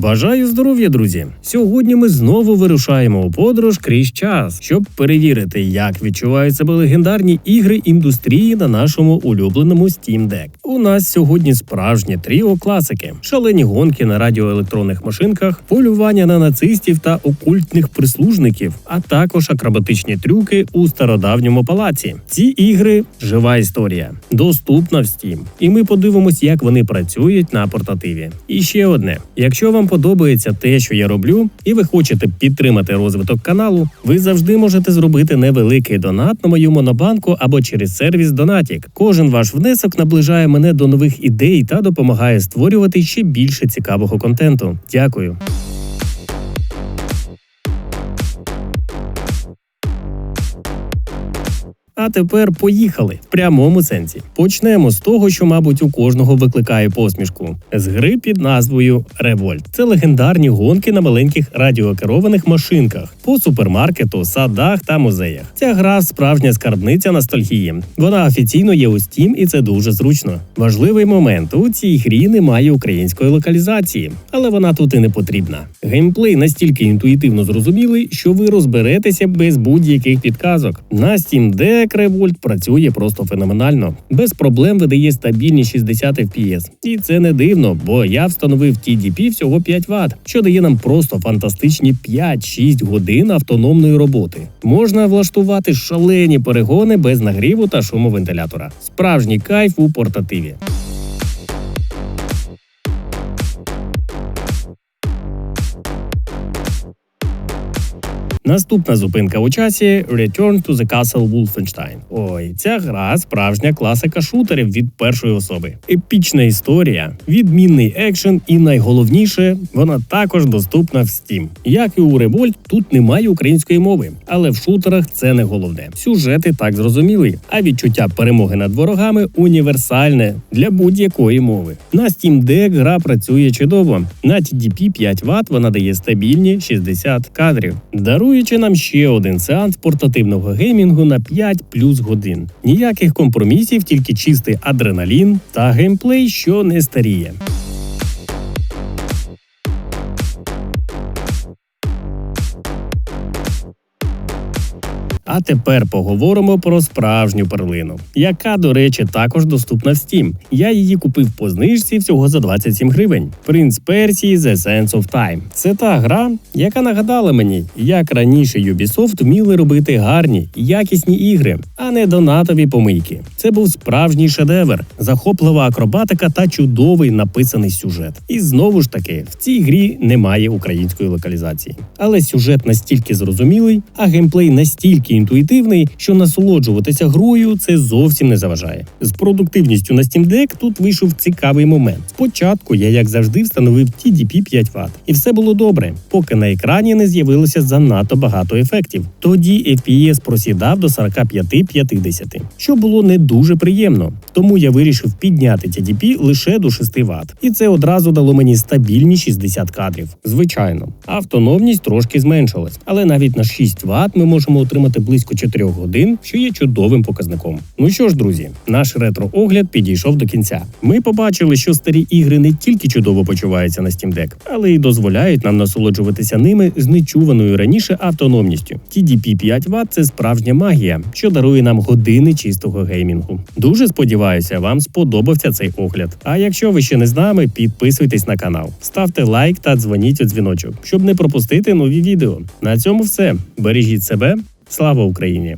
Бажаю здоров'я, друзі! Сьогодні ми знову вирушаємо у подорож крізь час, щоб перевірити, як відчувають себе легендарні ігри індустрії на нашому улюбленому Steam Deck. У нас сьогодні справжнє тріо класики, шалені гонки на радіоелектронних машинках, полювання на нацистів та окультних прислужників, а також акробатичні трюки у стародавньому палаці. Ці ігри жива історія, доступна в Steam. І ми подивимось, як вони працюють на портативі. І ще одне: якщо вам подобається те, що я роблю, і ви хочете підтримати розвиток каналу, ви завжди можете зробити невеликий донат на мою монобанку або через сервіс Донатік. Кожен ваш внесок наближає мене до нових ідей та допомагає створювати ще більше цікавого контенту. Дякую. А тепер поїхали в прямому сенсі. Почнемо з того, що, мабуть, у кожного викликає посмішку з гри під назвою Револьт. Це легендарні гонки на маленьких радіокерованих машинках по супермаркету, садах та музеях. Ця гра справжня скарбниця ностальгії. Вона офіційно є у Steam і це дуже зручно. Важливий момент у цій грі немає української локалізації, але вона тут і не потрібна. Геймплей настільки інтуїтивно зрозумілий, що ви розберетеся без будь-яких підказок. На Steam Deck Revolt працює просто феноменально. Без проблем видає стабільні 60 FPS. І це не дивно, бо я встановив TDP всього 5 Вт, що дає нам просто фантастичні 5-6 годин автономної роботи. Можна влаштувати шалені перегони без нагріву та шуму вентилятора. Справжній кайф у портативі. Наступна зупинка у часі Return to the Castle Wolfenstein. Ой, ця гра справжня класика шутерів від першої особи. Епічна історія, відмінний екшен, і найголовніше, вона також доступна в Steam. Як і у Revolt, тут немає української мови, але в шутерах це не головне. Сюжети так зрозумілий, а відчуття перемоги над ворогами універсальне для будь-якої мови. На Steam Deck гра працює чудово. На TDP 5 Вт вона дає стабільні 60 кадрів. Даруючи нам ще один сеанс портативного геймінгу на 5 плюс годин. Ніяких компромісів, тільки чистий адреналін та геймплей, що не старіє. А тепер поговоримо про справжню перлину, яка, до речі, також доступна в Steam. Я її купив по знижці всього за 27 гривень. Принц Персії The Sense of Time. Це та гра, яка нагадала мені, як раніше Ubisoft вміли робити гарні, якісні ігри, а не донатові помийки. Це був справжній шедевр, захоплива акробатика та чудовий написаний сюжет. І знову ж таки, в цій грі немає української локалізації. Але сюжет настільки зрозумілий, а геймплей настільки інтуїтивний, що насолоджуватися грою це зовсім не заважає. З продуктивністю на Steam Deck тут вийшов цікавий момент. Спочатку я, як завжди, встановив TDP 5 Вт. і все було добре, поки на екрані не з'явилося занадто багато ефектів. Тоді FPS просідав до 45-50, що було не дуже приємно. Тому я вирішив підняти TDP лише до 6 Вт. І це одразу дало мені стабільні 60 кадрів. Звичайно, автономність трошки зменшилась, але навіть на 6 Вт ми можемо отримати близько 4 годин, що є чудовим показником. Ну що ж, друзі, наш ретро-огляд підійшов до кінця. Ми побачили, що старі ігри не тільки чудово почуваються на Steam Deck, але й дозволяють нам насолоджуватися ними з нечуваною раніше автономністю. TDP 5 Вт – це справжня магія, що дарує нам години чистого геймінгу. Дуже сподіваюся, вам сподобався цей огляд. А якщо ви ще не з нами, підписуйтесь на канал, ставте лайк та дзвоніть у дзвіночок, щоб не пропустити нові відео. На цьому все. Бережіть себе. Слава Україні!